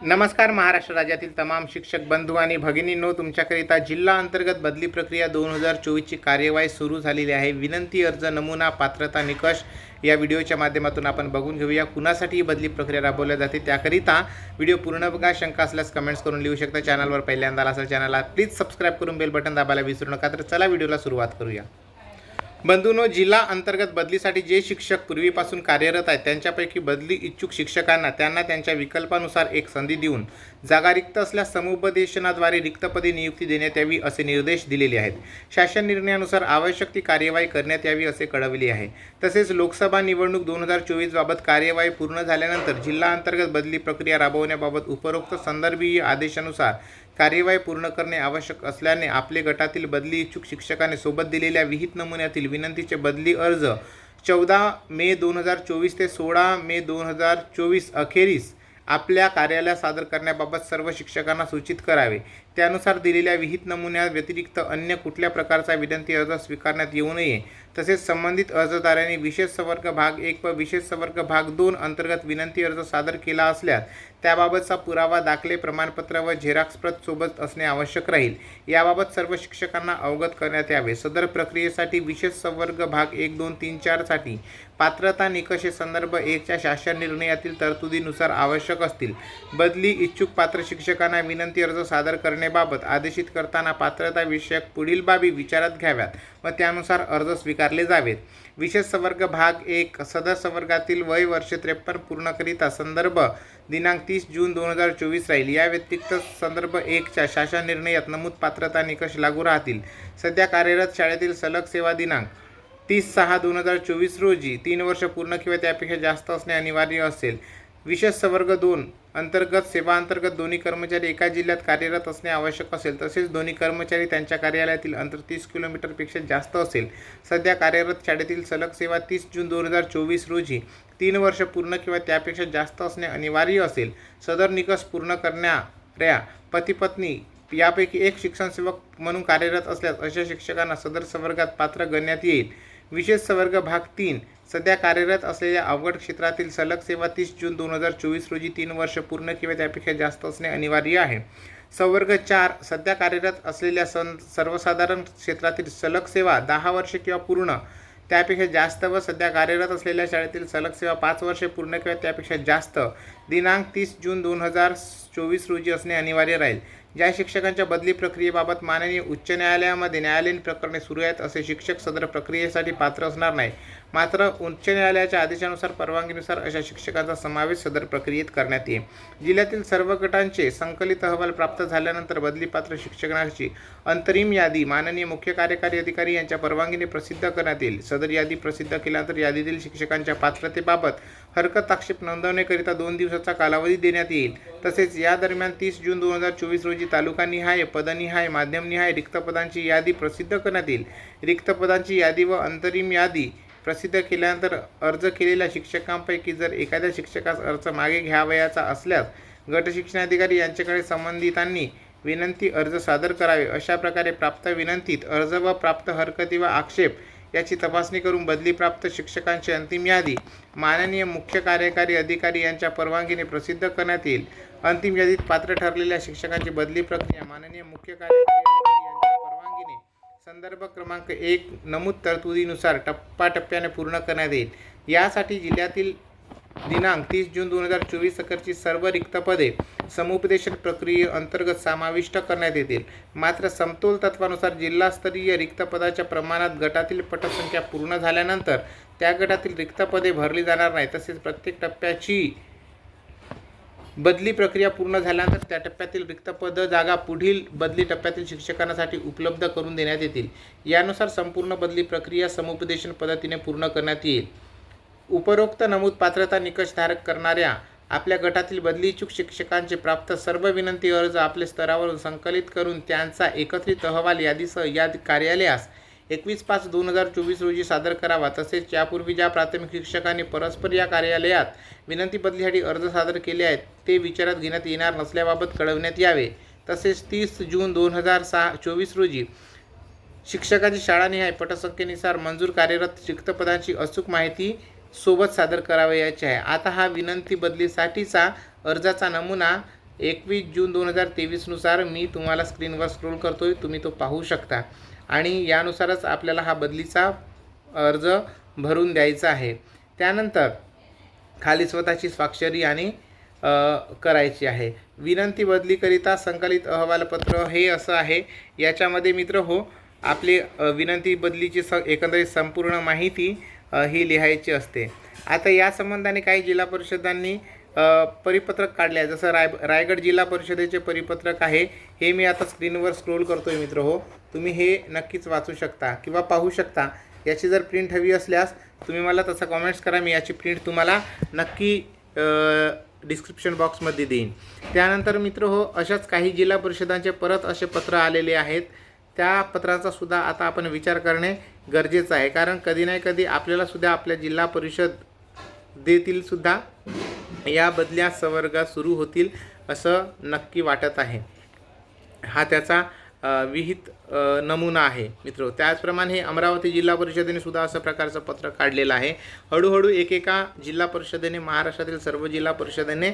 नमस्कार महाराष्ट्र राज्यातील तमाम शिक्षक बंधू आणि भगिनींनो तुमच्याकरिता जिल्हा अंतर्गत बदली प्रक्रिया दोन हजार चोवीसची कार्यवाही सुरू झालेली आहे. विनंती अर्ज नमुना पात्रता निकष या व्हिडिओच्या माध्यमातून आपण बघून घेऊया. कुणासाठी ही बदली प्रक्रिया राबवल्या जाते त्याकरिता व्हिडिओ पूर्ण बघा. शंका असल्यास कमेंट्स करून लिहू शकता. चॅनलवर पहिल्यांदा आला असेल चॅनलला प्लीज सबस्क्राईब करून बेल बटन दाबायला विसरू नका. तर चला व्हिडिओला सुरुवात करूया. बंधूनो जिल्हा अंतर्गत बदलीसाठी जे शिक्षक पूर्वीपासून कार्यरत आहेत त्यांच्यापैकी बदली इच्छुक शिक्षकांना त्यांना त्यांच्या विकल्पानुसार एक संधी देऊन जागा रिक्त असल्यास समुपदेशनाद्वारे रिक्तपदी नियुक्ती देण्यात यावी असे निर्देश दिलेले आहेत. शासन निर्णयानुसार आवश्यक ती कार्यवाही करण्यात यावी असे कळवले आहे. तसेच लोकसभा निवडणूक दोन हजार चोवीसबाबत कार्यवाही पूर्ण झाल्यानंतर जिल्हा अंतर्गत बदली प्रक्रिया राबवण्याबाबत उपरोक्त संदर्भीय आदेशानुसार कार्यवाही पूर्ण करणे आवश्यक असल्याने आपले गटातील बदली इच्छुक शिक्षकाने सोबत दिलेल्या विहित नमुन्यातील विनंतीचे बदली अर्ज चौदा मे दोन हजार चोवीस ते सोळा मे दोन हजार चोवीस अखेरीस आपल्या कार्यालयात सादर करण्याबाबत सर्व शिक्षकांना सूचित करावे. त्यानुसार दिलेल्या विहित नमुन्या व्यतिरिक्त अन्य कुठल्या प्रकारचा विनंती अर्ज स्वीकारण्यात येऊ नये? तसेच संबंधित अर्जदारांनी विशेष संवर्ग भाग एक व विशेष संवर्ग भाग दोन अंतर्गत विनंती अर्ज सादर केला असल्यास त्याबाबतचा पुरावा दाखले प्रमाणपत्र व झेराक्सप्रत सोबत असणे आवश्यक राहील. याबाबत सर्व शिक्षकांना अवगत करण्यात यावे. सदर प्रक्रियेसाठी विशेष संवर्ग भाग एक दोन तीन चारसाठी पात्रता निकष संदर्भ एकच्या शासन निर्णयातील तरतुदीनुसार आवश्यक असतील. बदली इच्छुक पात्र शिक्षकांना विनंती अर्ज सादर करण्याबाबत आदेशित करताना पात्रताविषयक पुढील बाबी विचारात घ्याव्यात व त्यानुसार अर्ज स्वीकारले जावेत. विशेष संवर्ग भाग एक सदर संवर्गातील वय वर्ष त्रेपन्न पूर्णकरिता संदर्भ दिनांक तीस जून दोन हजार चोवीस राहील. या व्यतिरिक्त संदर्भ एकच्या शासन निर्णयात नमूद पात्रता निकष लागू राहतील. सध्या कार्यरत शाळेतील सलग सेवा दिनांक तीस सहा दोन हजार चोवीस रोजी तीन वर्ष पूर्ण किंवा त्यापेक्षा जास्त असणे अनिवार्य असेल. विशेष संवर्ग दोन अंतर्गत सेवांतर्गत दोन्ही कर्मचारी एका जिल्ह्यात कार्यरत असणे आवश्यक असेल तसेच दोन्ही कर्मचारी त्यांच्या कार्यालयातील अंतर तीस किलोमीटरपेक्षा जास्त असेल. सध्या कार्यरत शाळेतील सलग सेवा तीस जून दोन हजार चोवीस रोजी तीन वर्ष पूर्ण किंवा त्यापेक्षा जास्त असणे अनिवार्य असेल. सदर निकष पूर्ण करणाऱ्या पतीपत्नी यापैकी एक शिक्षण सेवक म्हणून कार्यरत असल्यास अशा शिक्षकांना सदर संवर्गात पात्र गणण्यात येईल. विशेष सवर्ग भाग तीन. सध्या कार्यरत असलेल्या अवघड क्षेत्रातील सलग सेवा तीस जून दोन हजार चोवीस रोजी तीन वर्ष पूर्ण किंवा त्यापेक्षा जास्त असणे अनिवार्य आहे. संवर्ग चार. सध्या कार्यरत असलेल्या सं सर्वसाधारण क्षेत्रातील सलग सेवा दहा वर्षे किंवा पूर्ण त्यापेक्षा जास्त व सध्या कार्यरत असलेल्या शाळेतील सलग सेवा पाच वर्षे पूर्ण किंवा त्यापेक्षा जास्त दिनांक तीस जून दोन हजार चोवीस रोजी असणे अनिवार्य राहील. ज्या शिक्षकांच्या बदली प्रक्रियेबाबत माननीय उच्च न्यायालयामध्ये न्यायालयीन प्रकरणे सुरू आहेत असे शिक्षक सदर प्रक्रियेसाठी पात्र असणार नाही मात्र उच्च न्यायालयाच्या आदेशानुसार परवानगीनुसार अशा शिक्षकांचा समावेश सदर प्रक्रियेत करण्यात येईल. जिल्ह्यातील सर्व गटांचे संकलित अहवाल प्राप्त झाल्यानंतर बदलीपात्र शिक्षकांची अंतरिम यादी माननीय मुख्य कार्यकारी अधिकारी यांच्या परवानगीने प्रसिद्ध करण्यात येईल. सदर यादी प्रसिद्ध केल्यानंतर यादीतील शिक्षकांच्या पात्रतेबाबत हरकत आक्षेप नोंदवण्याकरिता दोन दिवसाचा कालावधी देण्यात येईल. तसेच या दरम्यान तीस जून दोन हजार चोवीस रोजी तालुकानिहाय पदनिहाय माध्यमनिहाय रिक्त पदांची यादी प्रसिद्ध करण्यात येईल. रिक्त पदांची यादी व अंतरिम यादी प्रसिद्ध केल्यानंतर अर्ज केलेल्या शिक्षकांपैकी जर एखाद्या शिक्षकास अर्ज मागे घ्यावयाचा असल्यास गटशिक्षणाधिकारी यांच्याकडे संबंधितांनी विनंती अर्ज सादर करावे. अशा प्रकारे प्राप्त विनंतीत अर्ज व प्राप्त हरकती व आक्षेप याची तपासणी करून बदलीप्राप्त शिक्षकांची अंतिम यादी माननीय मुख्य कार्यकारी अधिकारी यांच्या परवानगीने प्रसिद्ध करण्यात येईल. अंतिम यादीत पात्र ठरलेल्या शिक्षकांची बदली प्रक्रिया माननीय मुख्य कार्यकारी अधिकारी यांच्या परवानगीने संदर्भ क्रमांक एक नमूद तरतुदीनुसार टप्प्याटप्प्याने पूर्ण करण्यात येईल. यासाठी जिल्ह्यातील दिनांक तीस जून दोन हजार चोवीस अखेरची सर्व रिक्त पदे समुपदेशन प्रक्रियेअंतर्गत समाविष्ट करण्यात येतील. मात्र समतोल तत्वानुसार जिल्हास्तरीय रिक्त पदाच्या प्रमाणात गटातील पटसंख्या पूर्ण झाल्यानंतर त्या गटातील रिक्त पदे भरली जाणार नाही तसेच प्रत्येक टप्प्याची बदली प्रक्रिया पूर्ण झाल्यानंतर त्या टप्प्यातील रिक्त पद जागा पुढील बदली टप्प्यातील शिक्षकांसाठी उपलब्ध करून देण्यात येतील. यानुसार संपूर्ण बदली प्रक्रिया समुपदेशन पद्धतीने पूर्ण करण्यात येईल. उपरोक्त नमूद पात्रता निकष धारक करणाऱ्या आपल्या गटातील बदली इच्छुक शिक्षकांचे प्राप्त सर्व विनंती अर्ज आपल्या स्तरावरून संकलित करून त्यांचा एकत्रित अहवाल यादीसह या कार्यालयास एकवीस पाच दोन हजार चोवीस रोजी सादर करावा. तसेच यापूर्वी ज्या प्राथमिक शिक्षकांनी परस्पर या कार्यालयात विनंती बदलीसाठी अर्ज सादर केले आहेत ते विचारात घेण्यात येणार नसल्याबाबत कळवण्यात यावे. तसेच तीस जून दोन हजार सहा चोवीस रोजी शिक्षकाची शाळानिहाय पटसंख्येनुसार मंजूर कार्यरत रिक्तपदांची अचूक माहिती सोबत सादर करावयाचे आहे. आता हा विनंती बदलीसाठीचा अर्जाचा नमुना एकवीस जून दोन हजार तेवीसनुसार मी तुम्हाला स्क्रीनवर स्क्रोल करतोय तुम्ही तो पाहू शकता. आणि यानुसारच आपल्याला हा बदलीचा अर्ज भरून द्यायचा आहे. त्यानंतर खाली स्वतःची स्वाक्षरी आणि करायची आहे. विनंती बदलीकरिता संकलित अहवालपत्र हे असं आहे. याच्यामध्ये मित्र हो आपली विनंती बदलीची स एकंदरीत संपूर्ण माहिती ही लिहायची असते. आता या संबंधाने काही जिल्हा परिषदांनी परिपत्रक काढले आहे जसं राय रायगड जिल्हा परिषदेचे परिपत्रक आहे हे मी आता स्क्रीनवर स्क्रोल करतो आहे मित्र हो. तुम्ही हे नक्कीच वाचू शकता किंवा पाहू शकता. याची जर प्रिंट हवी असल्यास तुम्ही मला तसं कॉमेंट्स करा मी याची प्रिंट तुम्हाला नक्की डिस्क्रिप्शन बॉक्समध्ये देईन. त्यानंतर मित्र हो अशाच काही जिल्हा परिषदांचे परत असे पत्र आलेले आहेत. त्या पत्राचा सुद्धा आता आपण विचार करणे गरजेचं आहे. कारण कधी नाही कधी आपल्याला सुद्धा आपल्या जिल्हा परिषद देतील सुद्धा या बदल्या सवर्ग सुरू होतील असं नक्की वाटत आहे. हा त्याचा विहित नमुना आहे मित्र. त्याचप्रमाणे हे अमरावती जिल्हा परिषदेने सुद्धा असं प्रकारचं पत्र काढलेलं आहे. हळूहळू एकेका जिल्हा परिषदेने महाराष्ट्रातील सर्व जिल्हा परिषदेने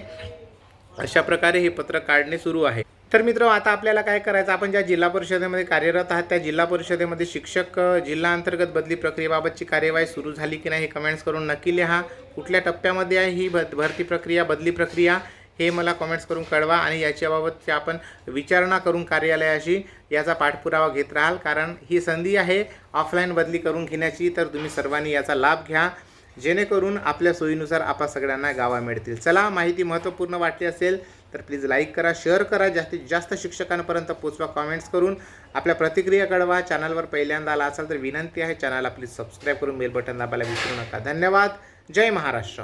अशा प्रकारे हे पत्र काढणे सुरू आहे. तर मित्र आता आपल्याला काय करायचं? आपण ज्या जिल्हा परिषदेमध्ये कार्यरत आहात त्या जिल्हा परिषदेमध्ये शिक्षक जिल्हा अंतर्गत बदली प्रक्रियेबाबतची कार्यवाही सुरू झाली की नाही हे कमेंट्स करून नक्की लिहा. कुठल्या टप्प्यामध्ये आहे ही भ भरती प्रक्रिया बदली प्रक्रिया हे मला कमेंट्स करून कळवा आणि याच्याबाबतची आपण विचारणा करून कार्यालयाशी याचा पाठपुरावा घेत राहाल. कारण ही संधी आहे ऑफलाईन बदली करून घेण्याची तर तुम्ही सर्वांनी याचा लाभ घ्या. जेणेकरून आपल्या सोयीनुसार आपा सगळ्यांना गावा मिळतील. चला माहिती महत्त्वपूर्ण वाटली असेल तर प्लीज लाईक करा शेअर करा जास्तीत जास्त शिक्षकांपर्यंत पोचवा कॉमेंट्स करून आपल्या प्रतिक्रिया कळवा चॅनलवर पहिल्यांदा आला असाल तर विनंती आहे चॅनलला प्लीज सबस्क्राईब करून बेल बटन दाबायला विसरू नका. धन्यवाद. जय महाराष्ट्र.